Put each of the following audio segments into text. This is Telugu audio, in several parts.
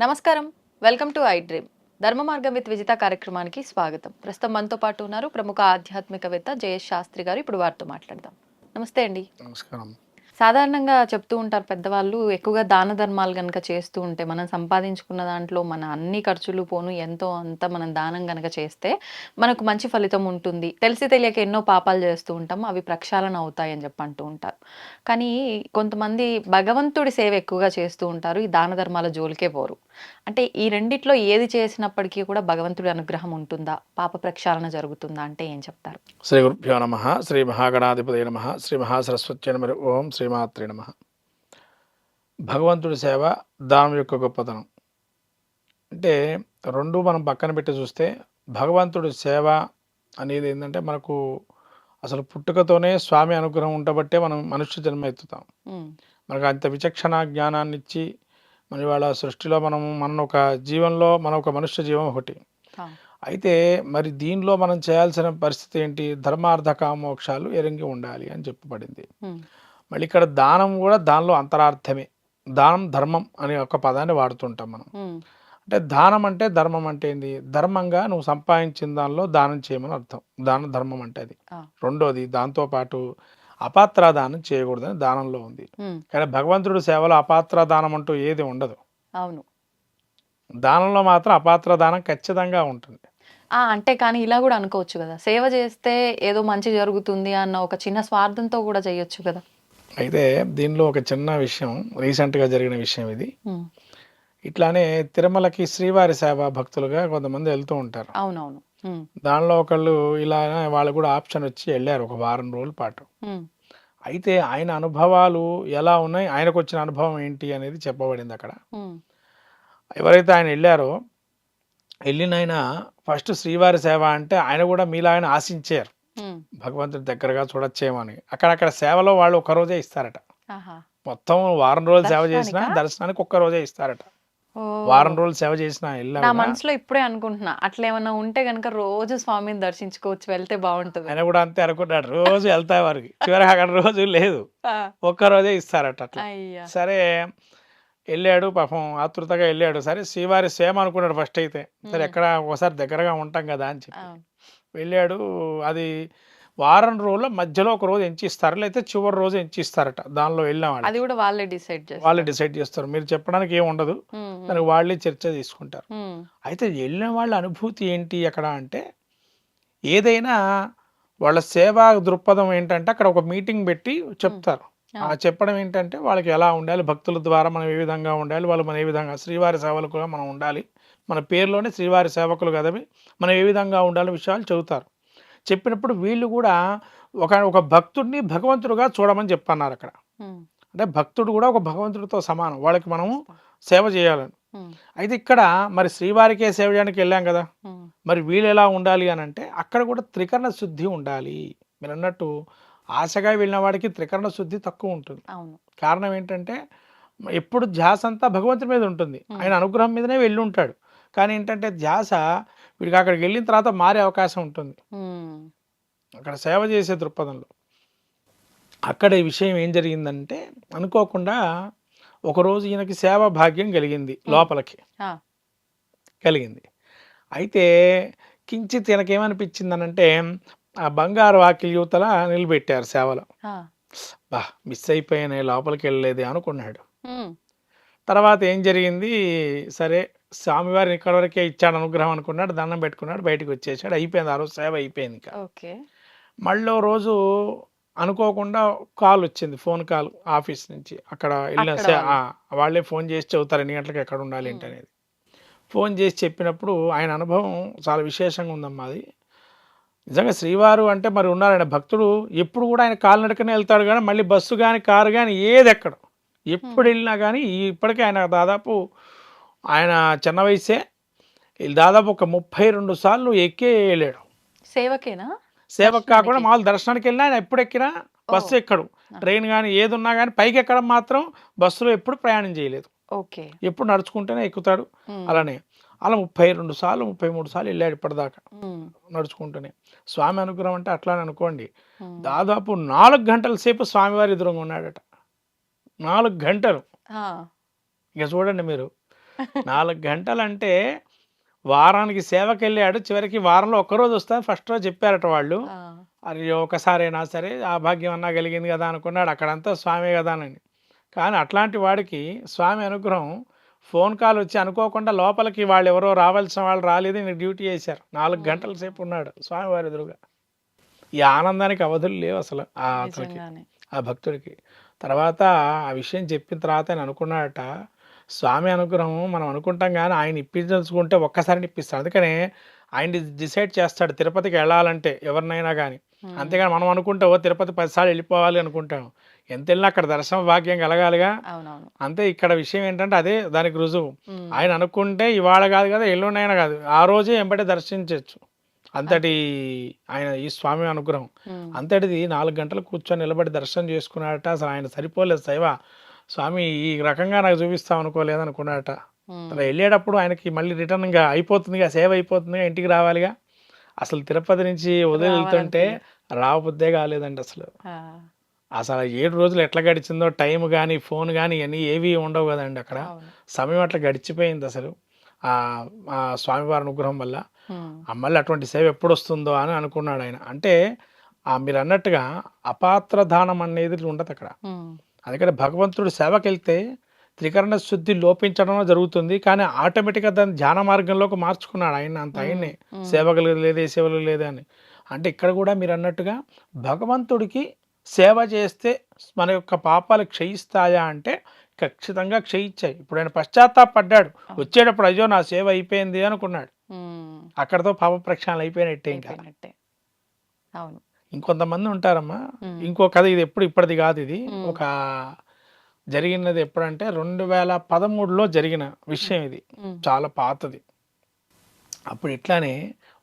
నమస్కారం. Welcome to iDream. ధర్మ మార్గం విత్ విజిత కార్యక్రమానికి స్వాగతం. ప్రస్తుతం మనతో పాటు ఉన్నారు ప్రముఖ ఆధ్యాత్మికవేత్త జయేష్ శాస్త్రి గారు. ఇప్పుడు వారితో మాట్లాడదాం. నమస్తే అండి. నమస్కారం. సాధారణంగా చెప్తూ ఉంటారు పెద్దవాళ్ళు ఎక్కువగా దాన ధర్మాలు కనుక చేస్తూ ఉంటే మనం సంపాదించుకున్న దాంట్లో మన అన్ని ఖర్చులు పోను ఎంతో అంత మనం దానం కనుక చేస్తే మనకు మంచి ఫలితం ఉంటుంది. తెలిసి తెలియక ఎన్నో పాపాలు చేస్తూ ఉంటాం అవి ప్రక్షాళన అవుతాయి అని చెప్పి అంటూ ఉంటారు. కానీ కొంతమంది భగవంతుడి సేవ ఎక్కువగా చేస్తూ ఉంటారు ఈ దాన ధర్మాల జోలికే పోరు. అంటే ఈ రెండిట్లో ఏది చేసినప్పటికీ కూడా భగవంతుడి అనుగ్రహం ఉంటుందా? పాప ప్రక్షాళన జరుగుతుందా అంటే ఏం చెప్తారు? శ్రీ గురుభ్యో నమ శ్రీ మహాగణాధిపతి నమ శ్రీ మహాసరస్వతి నమ ఓం శ్రీమాత్రే నమ. భగవంతుడి సేవ దానం యొక్క గొప్పతనం. అంటే రెండు మనం పక్కన పెట్టి చూస్తే భగవంతుడి సేవ అనేది ఏంటంటే మనకు అసలు పుట్టుకతోనే స్వామి అనుగ్రహం ఉండబట్టే మనం మనుష్య జన్మ ఎత్తుతాం. మనకు అంత విచక్షణ జ్ఞానాన్ని ఇచ్చి మన ఇవాళ సృష్టిలో మనం మన ఒక జీవంలో మన ఒక మనుష్య జీవం ఒకటి. అయితే మరి దీనిలో మనం చేయాల్సిన పరిస్థితి ఏంటి? ధర్మార్థ కామోక్షాలు ఎరంగి ఉండాలి అని చెప్పబడింది. మళ్ళీ ఇక్కడ దానం కూడా దానిలో అంతరార్థమే. దానం ధర్మం అనే ఒక పదాన్ని వాడుతుంటాం మనం. అంటే దానం అంటే ధర్మం అంటే ఏంది? ధర్మంగా నువ్వు సంపాదించిన దానిలో దానం చేయమని అర్థం. దాన ధర్మం అంటే అది. రెండోది దాంతోపాటు అపాత్ర దానం చేయకూడదని దానంలో ఉంది. కానీ భగవంతుడి సేవలో అపాత్ర దానం అంటూ ఏది ఉండదు. అవును. దానంలో మాత్రం అపాత్ర దానం ఖచ్చితంగా ఉంటుంది. అంటే కానీ ఇలా కూడా అనుకోవచ్చు కదా. సేవ చేస్తే ఏదో మంచి జరుగుతుంది అన్న ఒక చిన్న స్వార్థంతో కూడా చేయొచ్చు కదా. అయితే దీనిలో ఒక చిన్న విషయం రీసెంట్గా జరిగిన విషయం ఇది. ఇట్లానే తిరుమలకి శ్రీవారి సేవ భక్తులుగా కొంతమంది వెళ్తూ ఉంటారు. అవునవును. దానిలో ఒకళ్ళు ఇలా వాళ్ళు కూడా ఆప్షన్ వచ్చి వెళ్ళారు ఒక వారం రోజుల పాటు. ఉమ్, అయితే ఆయన అనుభవాలు ఎలా ఉన్నాయి? ఆయనకు వచ్చిన అనుభవం ఏంటి అనేది చెప్పబడింది అక్కడ. ఉమ్, ఎవరైతే ఆయన వెళ్ళారో వెళ్ళిన ఆయన ఫస్ట్ శ్రీవారి సేవ అంటే ఆయన కూడా మీలా ఆయన ఆశించారు. ఉమ్, భగవంతుడి దగ్గరగా చూడొచ్చేమో అని. అక్కడక్కడ సేవలో వాళ్ళు ఒక రోజే ఇస్తారట. మొత్తం వారం రోజులు సేవ చేసినా దర్శనానికా? ఒక్క రోజే ఇస్తారట. వారం రోజులు సేవ చేసినా నా మనసులో ఇప్పుడే అనుకుంటున్నా. అట్లా ఏమన్నా ఉంటే గనుక రోజు స్వామిని దర్శించుకోవచ్చు వెళ్తే బాగుంటుంది. ఆయన కూడా అంతే అనుకున్నాడు రోజు వెళ్తాయి వారికి. చివరికి అక్కడ రోజు లేదు. ఒక్క రోజే ఇస్తారట అట్లా. సరే వెళ్ళాడు పాపం ఆతృతగా వెళ్ళాడు. సరే శ్రీవారి సేమ అనుకున్నాడు ఫస్ట్ అయితే. సరే. ఎక్కడ ఒకసారి దగ్గరగా ఉంటాం కదా అని చెప్పి. వెళ్ళాడు అది వారం రోజుల మధ్యలో ఒక రోజు ఎంచి ఇస్తారు లేకపోతే చివరి రోజు ఎంచి ఇస్తారట దానిలో వెళ్ళిన వాళ్ళు. అది కూడా వాళ్ళే డిసైడ్ చేస్తారు. వాళ్ళే డిసైడ్ చేస్తారు. మీరు చెప్పడానికి ఏం ఉండదు. దానికి వాళ్ళే చర్చ తీసుకుంటారు. అయితే వెళ్ళిన వాళ్ళ అనుభూతి ఏంటి అక్కడ అంటే ఏదైనా వాళ్ళ సేవా దృక్పథం ఏంటంటే అక్కడ ఒక మీటింగ్ పెట్టి చెప్తారు. ఆ. చెప్పడం ఏంటంటే వాళ్ళకి ఎలా ఉండాలి భక్తుల ద్వారా మనం ఏ విధంగా ఉండాలి వాళ్ళు మనం ఏ విధంగా శ్రీవారి సేవకులుగా మనం ఉండాలి. మన పేరులోనే శ్రీవారి సేవకులు కదవి మనం ఏ విధంగా ఉండాలి విషయాలు చెబుతారు. చెప్పినప్పుడు వీళ్ళు కూడా ఒక ఒక భక్తుడిని భగవంతుడుగా చూడమని చెప్పన్నారు అక్కడ. అంటే భక్తుడు కూడా ఒక భగవంతుడితో సమానం. వాళ్ళకి మనము సేవ చేయాలని. అయితే ఇక్కడ మరి శ్రీవారికే సేవ చేయడానికి వెళ్ళాం కదా. మరి వీళ్ళు ఎలా ఉండాలి అని అంటే అక్కడ కూడా త్రికరణ శుద్ధి ఉండాలి. మీరు అన్నట్టు ఆశగా వెళ్ళిన వాడికి త్రికరణ శుద్ధి తక్కువ ఉంటుంది. కారణం ఏంటంటే ఎప్పుడు ధ్యాస అంతా భగవంతుడి మీద ఉంటుంది. ఆయన అనుగ్రహం మీదనే వెళ్ళి ఉంటాడు. కానీ ఏంటంటే ధ్యాస వీడికి అక్కడికి వెళ్ళిన తర్వాత మారే అవకాశం ఉంటుంది. అక్కడ సేవ చేసే దృక్పథంలో. అక్కడ ఈ విషయం ఏం జరిగిందంటే అనుకోకుండా ఒకరోజు ఈయనకి సేవా భాగ్యం కలిగింది లోపలికి. కలిగింది. అయితే కించిత్ ఈయనకేమనిపించిందనంటే ఆ బంగారు వాకిలి యువతల నిలబెట్టారు సేవలో. బా మిస్ అయిపోయానే లోపలికి వెళ్ళలేదు అనుకున్నాడు. తర్వాత ఏం జరిగింది? సరే స్వామివారిని ఇక్కడ వరకే ఇచ్చాడు అనుగ్రహం అనుకున్నాడు దండం పెట్టుకున్నాడు బయటకు వచ్చేసాడు. అయిపోయింది ఆ రోజు సేవ అయిపోయింది ఇంకా. మళ్ళీ రోజు అనుకోకుండా కాల్ వచ్చింది ఫోన్ కాల్ ఆఫీస్ నుంచి. అక్కడ వెళ్ళిన వాళ్ళు. ఫోన్ చేసి చెబుతారు ఎన్ని గంటలకు ఎక్కడ ఉండాలి ఏంటి. అనేది ఫోన్ చేసి చెప్పినప్పుడు ఆయన అనుభవం చాలా విశేషంగా ఉందమ్మా అది. నిజంగా శ్రీవారు అంటే మరి ఉన్నారాయన భక్తుడు ఎప్పుడు కూడా ఆయన కాలినడకనే వెళ్తాడు కానీ మళ్ళీ బస్సు కానీ కారు కానీ ఏది ఎక్కడు. ఎప్పుడు వెళ్ళినా కానీ ఇప్పటికే ఆయన దాదాపు ఆయన చిన్న వయసే. దాదాపు ఒక ముప్పై రెండు సార్లు ఎక్కే వెళ్ళాడు. సేవకేనా? సేవకు కాకుండా. మామూలు దర్శనానికి వెళ్ళినా ఆయన ఎప్పుడు ఎక్కినా బస్సు ఎక్కడు. ట్రైన్ కానీ ఏది ఉన్నా కానీ పైకి ఎక్కడం మాత్రం బస్సులో ఎప్పుడు ప్రయాణం చేయలేదు. ఓకే. ఎప్పుడు నడుచుకుంటేనే ఎక్కుతాడు. అలానే అలా ముప్పై రెండు సార్లు ముప్పై మూడు సార్లు వెళ్ళాడు ఇప్పటిదాకా నడుచుకుంటూనే. స్వామి అనుగ్రహం అంటే అట్లానే అనుకోండి. దాదాపు నాలుగు గంటల సేపు స్వామివారి ఎదురుగా ఉన్నాడట. నాలుగు గంటలు. ఇక చూడండి మీరు. నాలుగు గంటలు అంటే వారానికి సేవకి వెళ్ళాడు చివరికి వారంలో ఒక్కరోజు వస్తా ఫస్ట్ రోజు చెప్పారట వాళ్ళు. అది ఒకసారైనా సరే ఆ భాగ్యం అన్నా కలిగింది కదా అనుకున్నాడు. అక్కడంతా స్వామి కదా అని. కానీ అట్లాంటి వాడికి స్వామి అనుగ్రహం ఫోన్ కాల్ వచ్చి అనుకోకుండా లోపలికి వాళ్ళు ఎవరో రావాల్సిన వాళ్ళు రాలేదు. నీకు డ్యూటీ చేశారు. నాలుగు గంటల సేపు ఉన్నాడు స్వామి వారి ఎదురుగా. ఈ ఆనందానికి అవధులు లేవు అసలు ఆ అతనికి ఆ భక్తుడికి. తర్వాత ఆ విషయం చెప్పిన తర్వాత ఆయన అనుకున్నాడట స్వామి అనుగ్రహం మనం అనుకుంటాం కానీ ఆయన ఇప్పించుకుంటే ఒక్కసారి ఇప్పిస్తాడు. అందుకనే ఆయన డిసైడ్ చేస్తాడు తిరుపతికి వెళ్ళాలంటే ఎవరినైనా కానీ. అంతేగాని మనం అనుకుంటే ఓ తిరుపతి పదిసార్లు వెళ్ళిపోవాలి అనుకుంటాం ఎంత వెళ్ళినా అక్కడ దర్శన భాగ్యం కలగాలిగా. అంతే ఇక్కడ విషయం ఏంటంటే అదే దానికి రుజువు. ఆయన అనుకుంటే ఇవాళ కాదు కదా ఎల్లుండైనా కాదు. ఆ రోజే ఎంబటే దర్శించవచ్చు అంతటి ఆయన ఈ స్వామి అనుగ్రహం. అంతటిది నాలుగు గంటలు కూర్చొని నిలబడి దర్శనం చేసుకున్నాడట. అసలు ఆయన సరిపోలేదు శైవ. స్వామి ఈ రకంగా నాకు చూపిస్తాం అనుకోలేదు అనుకున్నాడట ఉమ్, అలా వెళ్ళేటప్పుడు ఆయనకి మళ్ళీ రిటర్న్గా అయిపోతుందిగా సేవ అయిపోతుందిగా ఇంటికి రావాలిగా. అసలు తిరుపతి నుంచి వదిలి వెళ్తుంటే రావబుద్దే కాలేదండి అసలు. అసలు ఏడు రోజులు ఎట్లా గడిచిందో టైం కానీ ఫోన్ కానీ ఇవన్నీ ఏవి ఉండవు కదండి అక్కడ. సమయం అట్లా గడిచిపోయింది అసలు. ఆ స్వామివారి అనుగ్రహం వల్ల. మళ్ళీ అటువంటి సేవ ఎప్పుడు వస్తుందో అని అనుకున్నాడు ఆయన. అంటే మీరు అన్నట్టుగా అపాత్ర దానం అనేది ఉండదు అక్కడ. అందుకని భగవంతుడు సేవకి వెళ్తే త్రికరణ శుద్ధి లోపించడం జరుగుతుంది. కానీ ఆటోమేటిక్గా దాన్ని ధ్యాన మార్గంలోకి మార్చుకున్నాడు ఆయన. అంత ఆయన్నే. సేవకులు లేదే సేవలు లేదే అని. అంటే ఇక్కడ కూడా మీరు అన్నట్టుగా భగవంతుడికి సేవ చేస్తే మన యొక్క పాపాలు క్షయిస్తాయా అంటే ఖచ్చితంగా క్షయించాయి. ఇప్పుడు ఆయన పశ్చాత్తాపడ్డాడు. వచ్చేటప్పుడు అయ్యో నా సేవ అయిపోయింది అనుకున్నాడు. అక్కడతో పాప ప్రక్షాళన అయిపోయినట్టే ఇంకా. అవును. ఇంకొంతమంది ఉంటారమ్మా. ఇంకో కథ ఇది ఎప్పుడు ఇప్పటిది కాదు ఇది. ఒక జరిగినది ఎప్పుడంటే రెండు వేల పదమూడులో జరిగిన విషయం ఇది. చాలా పాతది. అప్పుడు ఇట్లానే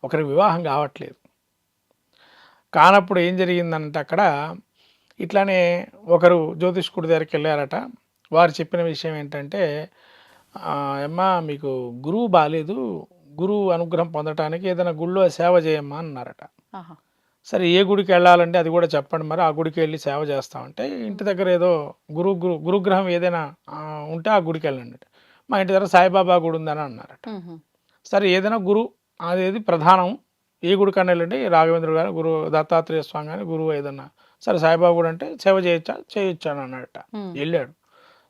ఒకరి వివాహం కావట్లేదు. కానప్పుడు ఏం జరిగిందంటే అక్కడ ఇట్లానే ఒకరు జ్యోతిష్కుడి దగ్గరికి వెళ్ళారట. వారు చెప్పిన విషయం ఏంటంటే "ఆ, అమ్మా మీకు గురువు బాగాలేదు గురువు అనుగ్రహం పొందటానికి ఏదైనా గుళ్ళో సేవ చేయమ్మా అన్నారట. సరే ఏ గుడికి వెళ్ళాలంటే అది కూడా చెప్పండి. మరి ఆ గుడికి వెళ్ళి సేవ చేస్తామంటే ఇంటి దగ్గర ఏదో గురు గురు గురుగ్రహం ఏదైనా ఉంటే ఆ గుడికి వెళ్ళండి మా ఇంటి దగ్గర సాయిబాబా గుడి ఉందని అన్నారట. సరే ఏదైనా గురు అదేది ప్రధానం ఏ గుడికన్నా వెళ్ళండి. రాఘవేంద్ర గారు గురు దత్తాత్రేయ స్వామి కానీ గురువు ఏదన్నా. సరే సాయిబాబా గుడి అంటే సేవ చేయొచ్చా చేయొచ్చా అని అన్నాడట. ఉమ్, వెళ్ళాడు.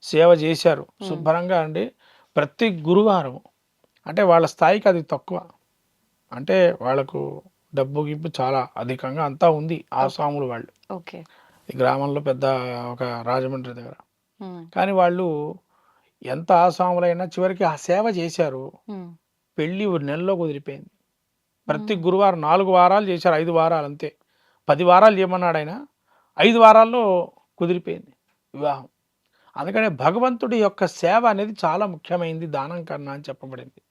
సేవ చేశారు. శుభ్రంగా అండి. ప్రతి గురువారం అంటే వాళ్ళ స్థాయికి అది తక్కువ. అంటే వాళ్ళకు డబ్బు గిబ్బు చాలా అధికంగా అంతా ఉంది ఆ స్వాములు వాళ్ళు. ఓకే. ఈ గ్రామంలో పెద్ద ఒక రాజమండ్రి దగ్గర. కానీ వాళ్ళు ఎంత ఆసాములైనా చివరికి ఆ సేవ చేశారు. పెళ్ళి ఒక నెలలో కుదిరిపోయింది. ప్రతి గురువారం నాలుగు వారాలు చేశారు ఐదు వారాలు అంతే. పది వారాలు చేయమన్నాడు ఆయన. ఐదు వారాల్లో కుదిరిపోయింది వివాహం. అందుకనే భగవంతుడి యొక్క సేవ అనేది చాలా ముఖ్యమైనది దానం కన్నా అని చెప్పబడింది.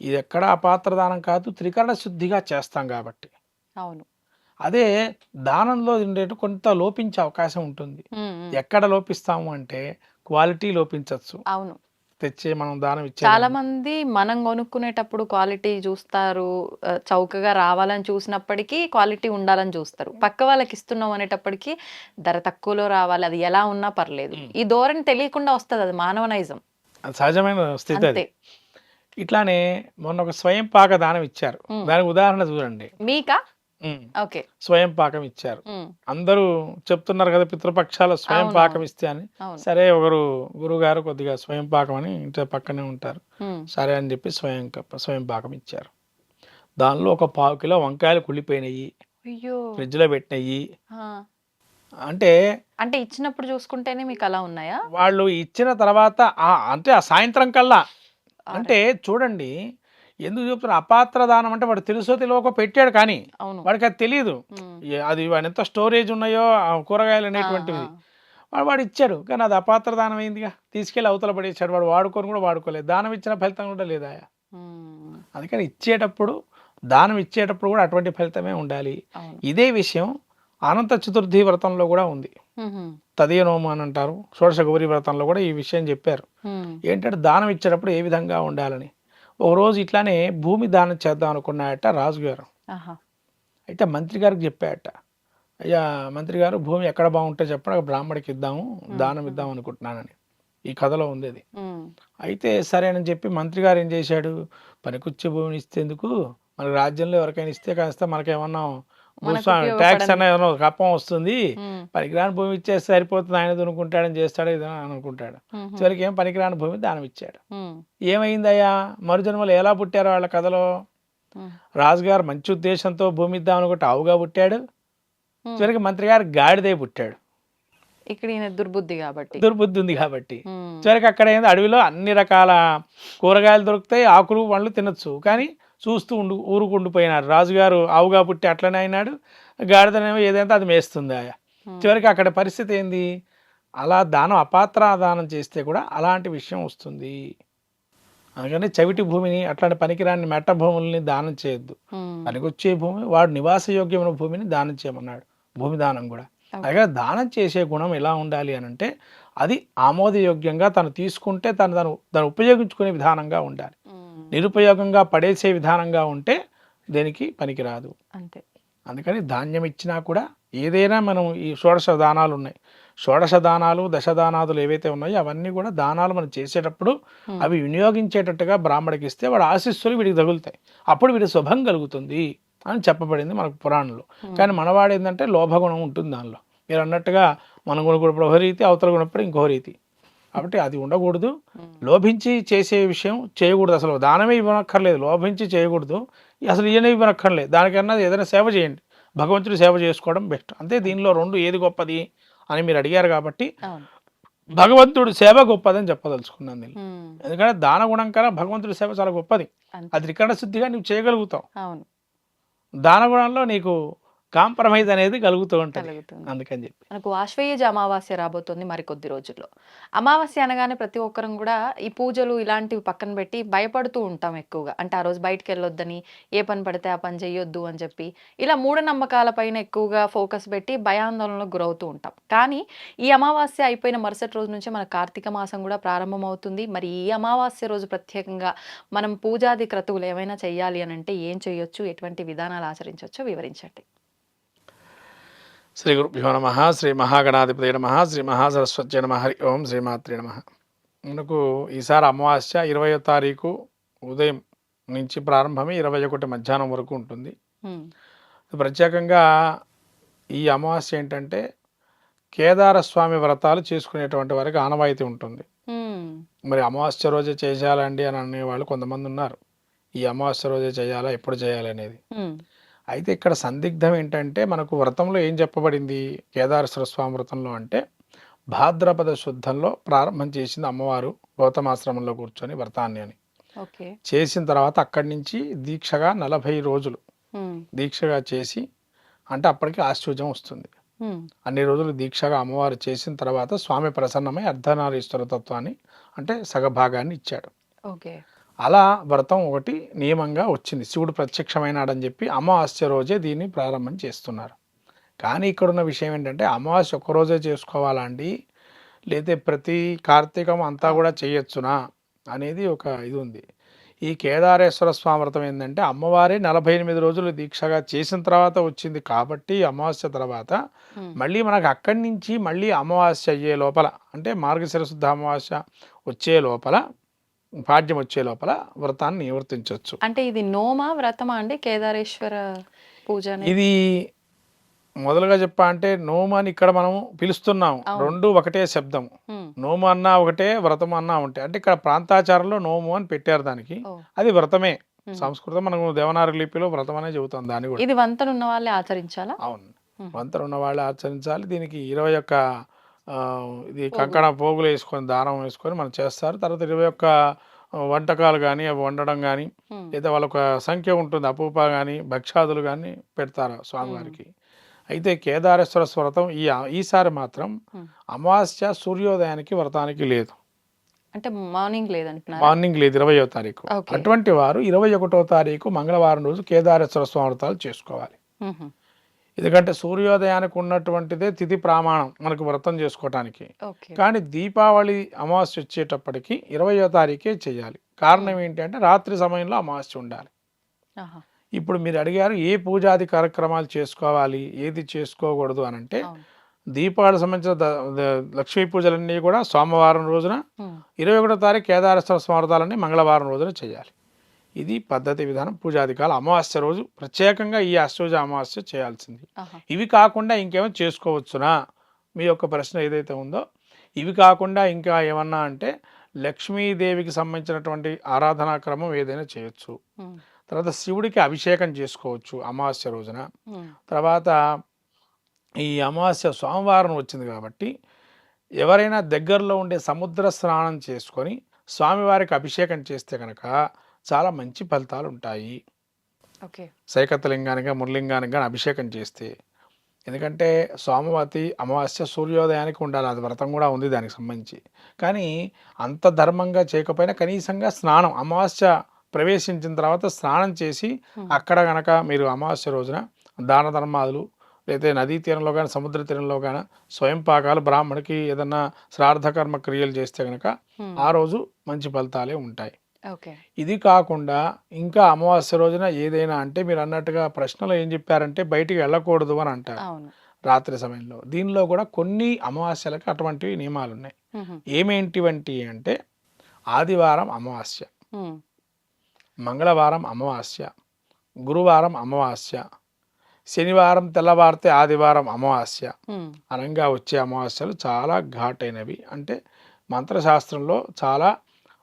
ఇది ఎక్కడ అపాత్ర దానం కాదు త్రికరణ శుద్ధిగా చేస్తాం కాబట్టి. అవును. అదే దానంలో ఉండేటి కొంత లోపించే అవకాశం ఉంటుంది. ఎక్కడ లోపిస్తాము అంటే క్వాలిటీ లోపించవచ్చు అవును. తెచ్చే మనం దానం ఇచ్చే చాలా మంది మనం కొనుక్కునేటప్పుడు క్వాలిటీ చూస్తారు చౌకగా రావాలని చూసినప్పటికీ క్వాలిటీ ఉండాలని చూస్తారు. పక్క వాళ్ళకి ఇస్తున్నాం అనేటప్పటికి ధర తక్కువలో రావాలి అది ఎలా ఉన్నా పర్లేదు. ఈ ధోరణి తెలియకుండా వస్తుంది అది మానవ నైజం అది సహజమైన స్థితి ఇట్లానే మొన్న ఒక స్వయం పాక దానం ఇచ్చారు. దానికి ఉదాహరణ చూడండి. మీకా. ఓకే. స్వయం పాకం ఇచ్చారు. అందరూ చెప్తున్నారు కదా పితృపక్షాల స్వయం పాకం. ఇస్తే అని. సరే ఒకరు గురువు గారు కొద్దిగా స్వయం పాకం అని ఇంటి పక్కనే ఉంటారు. సరే అని చెప్పి స్వయం స్వయం పాకం ఇచ్చారు. దానిలో ఒక పావు కిలో వంకాయలు కుళ్ళిపోయినాయి. అయ్యో. ఫ్రిడ్జ్లో పెట్టినాయి. అంటే అంటే ఇచ్చినప్పుడు చూసుకుంటేనే మీకు అలా ఉన్నాయా? వాళ్ళు ఇచ్చిన తర్వాత అంటే ఆ సాయంత్రం కల్లా అంటే చూడండి ఎందుకు చెప్తున్నారు అపాత్ర దానం అంటే వాడు తెలుసో తెలియకో పెట్టాడు కానీ వాడికి అది తెలియదు అది వాడు ఎంత స్టోరేజ్ ఉన్నాయో కూరగాయలు అనేటువంటివి. వాడు వాడు ఇచ్చాడు కానీ అది అపాత్ర దానం అయిందిగా. తీసుకెళ్ళి అవతల పడేసాడు వాడు వాడుకొని కూడా వాడుకోలేదు. దానం ఇచ్చిన ఫలితం కూడా లేదా అందుకని ఇచ్చేటప్పుడు దానం ఇచ్చేటప్పుడు కూడా అటువంటి ఫలితమే ఉండాలి. ఇదే విషయం అనంత చతుర్థి వ్రతంలో కూడా ఉంది. ఉహు, తదియ నోము అని అంటారు. షోడశ గౌరీ వ్రతంలో కూడా ఈ విషయం చెప్పారు. ఏంటంటే దానం ఇచ్చేటప్పుడు ఏ విధంగా ఉండాలని. ఒక రోజు ఇట్లానే భూమి దానం చేద్దాం అనుకున్నాయట రాజుగారు. అయితే మంత్రి గారికి చెప్పాయట. అయ్యా మంత్రి గారు భూమి ఎక్కడ బాగుంటే చెప్పండి ఒక బ్రాహ్మడికి ఇద్దాము దానం ఇద్దాం అనుకుంటున్నానని. ఈ కథలో ఉంది అయితే సరేనని చెప్పి మంత్రి గారు ఏం చేశాడు? పనికొచ్చే భూమిని ఇస్తేందుకు మనకి రాజ్యంలో ఎవరికైనా ఇస్తే కాస్త మనకేమన్నా మనకు ట్యాక్స్ అన్న ఏమన్నా ఒక కప్పం వస్తుంది. పనికిరాని భూమి ఇచ్చేస్తే సరిపోతుంది. ఆయన దునుకుంటాడని చేస్తాడు అని అనుకుంటాడు. చివరికి ఏం పనికిరాని భూమి దానం ఇచ్చాడు. ఏమైందయ్యా? మరుజన్మలు ఎలా పుట్టారు వాళ్ళ కథలో? రాజుగారు మంచి ఉద్దేశంతో భూమి ఇద్దాం అనుకుంటే ఆవుగా పుట్టాడు. చివరికి మంత్రి గారు గాడిదే పుట్టాడు. ఇక్కడ ఈయన దుర్బుద్ధి కాబట్టి. దుర్బుద్ధి ఉంది కాబట్టి. చివరికి అక్కడ ఏంది? అడవిలో అన్ని రకాల కూరగాయలు దొరుకుతాయి ఆకులు పండ్లు తినొచ్చు. కానీ చూస్తూ ఉండు ఊరుకుండిపోయినాడు రాజుగారు ఆవుగా పుట్టి అట్లనే అయినాడు. గాడిదనేమో ఏదైతే అది మేస్తుంది ఆయా. చివరికి అక్కడ పరిస్థితి ఏంది? అలా దానం అపాత్ర దానం చేస్తే కూడా అలాంటి విషయం వస్తుంది. అందుకని చవిటి భూమిని అట్లాంటి పనికిరాని మెట్ట భూముల్ని దానం చేయొద్దు. పనికొచ్చే భూమి వాడు నివాసయోగ్యమైన భూమిని దానం చేయమన్నాడు. భూమి దానం కూడా. అలాగే దానం చేసే గుణం ఎలా ఉండాలి అని అంటే అది ఆమోదయోగ్యంగా తను తీసుకుంటే తను తను దాన్ని ఉపయోగించుకునే విధానంగా ఉండాలి. నిరుపయోగంగా పడేసే విధానంగా ఉంటే దేనికి పనికిరాదు. అంతే. అందుకని ధాన్యం ఇచ్చినా కూడా ఏదైనా మనం ఈ షోడశ దానాలు ఉన్నాయి. షోడశ దానాలు దశదానాదులు ఏవైతే ఉన్నాయో అవన్నీ కూడా దానాలు మనం చేసేటప్పుడు. అవి వినియోగించేటట్టుగా బ్రాహ్మడికి ఇస్తే వాడు ఆశీస్సులు వీడికి తగులుతాయి. అప్పుడు వీడి శుభం కలుగుతుంది అని చెప్పబడింది మనకు పురాణంలో. కానీ మనవాడు ఏంటంటే లోభగుణం ఉంటుంది దానిలో. మీరు అన్నట్టుగా మన గుణప్పుడు ఒక రీతి అవతల గుణప్పుడు ఇంకో రీతి కాబట్టి అది ఉండకూడదు. లోభించి చేసే విషయం చేయకూడదు అసలు. దానమే ఇవ్వనక్కర్లేదు. లోభించి చేయకూడదు. అసలు ఈయన ఇవ్వనక్కర్లేదు. దానికన్నా ఏదైనా సేవ చేయండి. భగవంతుడి సేవ చేసుకోవడం బెస్ట్. అంతే దీనిలో రెండు ఏది గొప్పది అని మీరు అడిగారు కాబట్టి భగవంతుడి సేవ గొప్పదని చెప్పదలుచుకున్నాను నేను. ఎందుకంటే దాన గుణం కన్నా భగవంతుడి సేవ చాలా గొప్పది. అది త్రికరణ శుద్ధిగా నువ్వు చేయగలుగుతావు. దాన గుణంలో నీకు కాంప్రమైజ్ అనేది కలుగుతూ ఉంటుంది. అందుకని చెప్పి. మనకు ఆశ్వయుజ అమావాస్య రాబోతుంది మరికొద్ది రోజుల్లో. అమావాస్య అనగానే ప్రతి ఒక్కరం కూడా ఈ పూజలు ఇలాంటివి పక్కన పెట్టి భయపడుతూ ఉంటాం ఎక్కువగా. అంటే ఆ రోజు బయటకు వెళ్ళొద్దని ఏ పని పడితే ఆ పని చేయొద్దు అని చెప్పి ఇలా మూఢనమ్మకాల పైన ఎక్కువగా ఫోకస్ పెట్టి భయాందోళనలకు గురవుతూ ఉంటాం. కానీ ఈ అమావాస్య అయిపోయిన మరుసటి రోజు నుంచి మన కార్తీక మాసం కూడా ప్రారంభమవుతుంది. మరి ఈ అమావాస్య రోజు ప్రత్యేకంగా మనం పూజాది క్రతువులు ఏమైనా చేయాలి అని అంటే ఏం చేయొచ్చు ఎటువంటి విధానాలు ఆచరించవచ్చో వివరించండి. శ్రీ గురుభ్యో నమ శ్రీ మహాగణాధిపతి నమ శ్రీ మహాసరస్వతి నమ హరి ఓం శ్రీమాత్రి నమ. మనకు ఈసారి అమావాస్య ఇరవయో తారీఖు ఉదయం నుంచి ప్రారంభమై ఇరవై ఒకటి మధ్యాహ్నం వరకు ఉంటుంది. ప్రత్యేకంగా ఈ అమావాస్య ఏంటంటే కేదార స్వామి వ్రతాలు చేసుకునేటువంటి వారికి ఆనవాయితీ ఉంటుంది. మరి అమావాస్య రోజే చేయాలండి అని అనేవాళ్ళు కొంతమంది ఉన్నారు. ఈ అమావాస్య రోజే చేయాలా ఎప్పుడు చేయాలి అనేది. ఉమ్, అయితే ఇక్కడ సందిగ్ధం ఏంటంటే మనకు వ్రతంలో ఏం చెప్పబడింది? కేదారేశ్వర స్వామి వ్రతంలో అంటే భాద్రపద శుద్ధంలో ప్రారంభం చేసింది అమ్మవారు గౌతమాశ్రమంలో కూర్చొని వ్రతాన్ని అని. చేసిన తర్వాత అక్కడి నుంచి దీక్షగా నలభై రోజులు. దీక్షగా చేసి అంటే అప్పటికి ఆశ్చర్యం వస్తుంది. అన్ని రోజులు దీక్షగా అమ్మవారు చేసిన తర్వాత స్వామి ప్రసన్నమై అర్ధనారీశ్వర తత్వాన్ని అంటే సగభాగాన్ని ఇచ్చాడు. ఓకే. అలా వ్రతం ఒకటి నియమంగా వచ్చింది. శివుడు ప్రత్యక్షమైనాడని చెప్పి అమావాస్య రోజే దీన్ని ప్రారంభం చేస్తున్నారు. కానీ ఇక్కడున్న విషయం ఏంటంటే అమావాస్య ఒక్క రోజే చేసుకోవాలా అండి లేదా ప్రతి కార్తీకం అంతా కూడా చేయొచ్చునా అనేది ఒక ఇది ఉంది. ఈ కేదారేశ్వర స్వామి వ్రతం ఏంటంటే అమ్మవారే నలభై ఎనిమిది రోజులు దీక్షగా చేసిన తర్వాత వచ్చింది కాబట్టి అమావాస్య తర్వాత మళ్ళీ మనకు అక్కడి నుంచి మళ్ళీ అమావాస్య అయ్యే లోపల అంటే మార్గశిర శుద్ధ అమావాస్య వచ్చే లోపల పాడ్యం వచ్చే లోపల వ్రతాన్ని నివర్తించవచ్చు. అంటే ఇది నోమా వ్రతమా అండి? కేదారేశ్వర పూజ? ఇది మొదలుగా చెప్పా అంటే నోము అని ఇక్కడ మనం పిలుస్తున్నాం. రెండు ఒకటే శబ్దం. నోము అన్నా ఒకటే వ్రతం అన్నా ఒకటే అంటే ఇక్కడ ప్రాంతాచారంలో నోము అని పెట్టారు దానికి. అది వ్రతమే. సంస్కృతం మనకు దేవనాగరి లిపిలో వ్రతం అనే చెబుతాం దాన్ని కూడా. ఇది వంతను ఉన్న వాళ్ళే ఆచరించాలా? అవును. వంతరు ఉన్న వాళ్ళు ఆచరించాలి. దీనికి ఇరవై ఒక్క ఇది కంకణ పోగులు వేసుకొని దానం వేసుకొని మనం చేస్తారు. తర్వాత ఇరవై ఒక్క వంటకాలు కానీ అవి వండడం కానీ లేదా వాళ్ళొక సంఖ్య ఉంటుంది. అపూప కానీ భక్ష్యాదులు కానీ పెడతారు స్వామివారికి. అయితే కేదారేశ్వర వ్రతం ఈ ఈసారి మాత్రం. అమావాస్య సూర్యోదయానికి వ్రతానికి లేదు. అంటే మార్నింగ్ లేదంటున్నారు? మార్నింగ్ లేదు ఇరవయో తారీఖు. అటువంటి వారు ఇరవై ఒకటో తారీఖు మంగళవారం రోజు కేదారేశ్వర స్వామి వ్రతాలు చేసుకోవాలి. ఎందుకంటే సూర్యోదయానికి ఉన్నటువంటిదే తిథి ప్రమాణం మనకు వ్రతం చేసుకోవటానికి. కానీ దీపావళి అమావాస్య వచ్చేటప్పటికి ఇరవయో తారీఖే చేయాలి. కారణం ఏంటి అంటే రాత్రి సమయంలో అమావాస్య ఉండాలి. ఇప్పుడు మీరు అడిగారు ఏ పూజాది కార్యక్రమాలు చేసుకోవాలి ఏది చేసుకోకూడదు అని అంటే. దీపావళి సంబంధించిన లక్ష్మీ పూజలన్నీ కూడా సోమవారం రోజున ఇరవై ఒకటో తారీఖు కేదారేశ్వర స్మారతాలన్నీ మంగళవారం రోజున చేయాలి. ఇది పద్ధతి విధానం. పూజాధికారులు అమావాస్య రోజు ప్రత్యేకంగా ఈ అష్టోజ అమావాస్య చేయాల్సింది. ఇవి కాకుండా ఇంకేమైనా చేసుకోవచ్చునా? మీ యొక్క ప్రశ్న ఏదైతే ఉందో ఇవి కాకుండా ఇంకా ఏమన్నా అంటే లక్ష్మీదేవికి సంబంధించినటువంటి ఆరాధనా క్రమం ఏదైనా చేయొచ్చు. తర్వాత శివుడికి అభిషేకం చేసుకోవచ్చు అమావాస్య రోజున. తర్వాత ఈ అమావాస్య సోమవారం వచ్చింది కాబట్టి ఎవరైనా దగ్గరలో ఉండే సముద్ర స్నానం చేసుకొని స్వామివారికి అభిషేకం చేస్తే కనుక చాలా మంచి ఫలితాలు ఉంటాయి ఓకే. సైకతలింగానికి మురలింగానికి కానీ అభిషేకం చేస్తే. ఎందుకంటే సోమవతి అమావాస్య సూర్యోదయానికి ఉండాలి. అది వ్రతం కూడా ఉంది దానికి సంబంధించి. కానీ అంత ధర్మంగా చేయకపోయినా కనీసంగా స్నానం అమావాస్య ప్రవేశించిన తర్వాత స్నానం చేసి అక్కడ గనక మీరు అమావాస్య రోజున దాన ధర్మాదులు లేదా నదీ తీరంలో కానీ సముద్ర తీరంలో కానీ స్వయం పాకాలు బ్రాహ్మణికి ఏదన్నా శ్రాద్ధకర్మ క్రియలు చేస్తే కనుక ఆ రోజు మంచి ఫలితాలే ఉంటాయి. ఇది కాకుండా ఇంకా అమావాస్య రోజున ఏదైనా అంటే మీరు అన్నట్టుగా ప్రశ్నలో ఏం చెప్పారంటే బయటికి వెళ్ళకూడదు అని అంటారు. రాత్రి సమయంలో. దీనిలో కూడా కొన్ని అమావాస్యలకు అటువంటివి నియమాలు ఉన్నాయి ఏమేంటివంటి అంటే ఆదివారం అమావాస్య మంగళవారం అమావాస్య గురువారం అమావాస్య శనివారం తెల్లవారితే ఆదివారం అమావాస్య అనంగా వచ్చే అమావాస్యలు చాలా ఘాటైనవి. అంటే మంత్రశాస్త్రంలో చాలా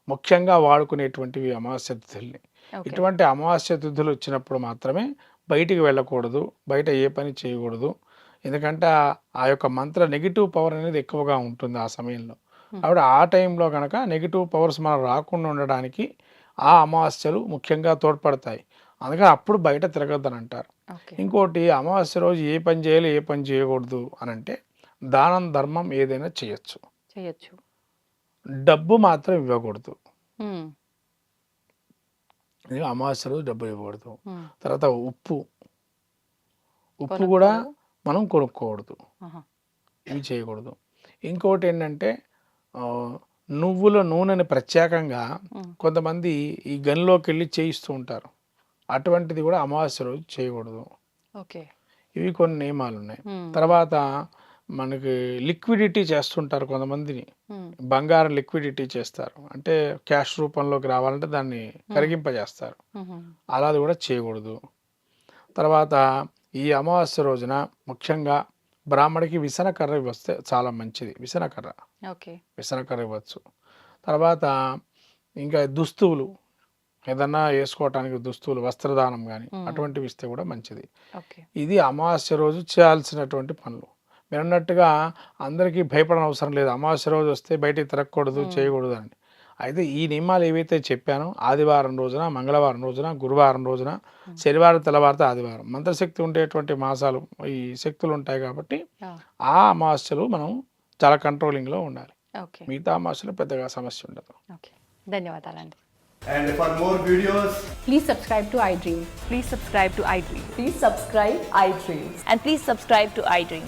ముఖ్యంగా వాడుకునేటువంటివి అమావాస్య తిథుల్ని. ఇటువంటి అమావాస్య తిథులు వచ్చినప్పుడు మాత్రమే బయటికి వెళ్ళకూడదు బయట ఏ పని చేయకూడదు. ఎందుకంటే ఆ- యొక్క మంత్ర నెగిటివ్ పవర్ అనేది ఎక్కువగా ఉంటుంది ఆ సమయంలో. ఆవిడ ఆ టైంలో కనుక నెగిటివ్ పవర్స్ మనం రాకుండా ఉండడానికి ఆ అమావాస్యలు ముఖ్యంగా తోడ్పడతాయి. అందుకని అప్పుడు బయట తిరగద్దని అంటారు ఇంకోటి అమావాస్య రోజు ఏ పని చేయాలి ఏ పని చేయకూడదు అని అంటే దానం ధర్మం ఏదైనా చేయొచ్చు. చేయొచ్చు. డబ్బు మాత్రం ఇవ్వకూడదు. అమావాస్య రోజు డబ్బు ఇవ్వకూడదు. తర్వాత ఉప్పు. ఉప్పు కూడా మనం కొనుక్కోకూడదు. ఇవి చేయకూడదు. ఇంకోటి ఏంటంటే నువ్వుల నూనెని ప్రత్యేకంగా కొంతమంది ఈ గనిలోకి వెళ్ళి చేయిస్తూ ఉంటారు. అటువంటిది కూడా అమావాస్య రోజు చేయకూడదు. ఓకే. ఇవి కొన్ని నియమాలు ఉన్నాయి తర్వాత మనకి లిక్విడిటీ చేస్తుంటారు కొంతమందిని. బంగారం లిక్విడిటీ చేస్తారు. అంటే క్యాష్ రూపంలోకి రావాలంటే దాన్ని కరిగింపజేస్తారు. ఉహు, అలాది కూడా చేయకూడదు. తర్వాత ఈ అమావాస్య రోజున ముఖ్యంగా బ్రాహ్మడికి విసనకర్ర ఇవ్వస్తే చాలా మంచిది. విసనకర్ర. విసనకర్ర ఇవ్వచ్చు. తర్వాత ఇంకా దుస్తువులు. ఏదన్నా వేసుకోవటానికి దుస్తువులు వస్త్రదానం కానీ అటువంటివి ఇస్తే కూడా మంచిది. ఇది అమావాస్య రోజు చేయాల్సినటువంటి పనులు. మీరు అన్నట్టుగా అందరికీ భయపడని అవసరం లేదు. అమావాస్య రోజు వస్తే బయటికి తిరగకూడదు చేయకూడదు అని. అయితే ఈ నియమాలు ఏవైతే చెప్పానో ఆదివారం రోజున మంగళవారం రోజున గురువారం రోజున శనివారం తెల్లవారితే ఆదివారం. మంత్రశక్తి ఉండేటువంటి మాసాలు ఈ శక్తులు ఉంటాయి కాబట్టి ఆ, అమావాస్యలు మనం చాలా కంట్రోలింగ్లో ఉండాలి. ఓకే. మిగతా అమావాస్యలు పెద్దగా సమస్య ఉండదు. ఓకే. ధన్యవాదాలండి. And for more videos, Please subscribe to iDream. Please subscribe to iDream. Please subscribe iDream. And please subscribe to iDream.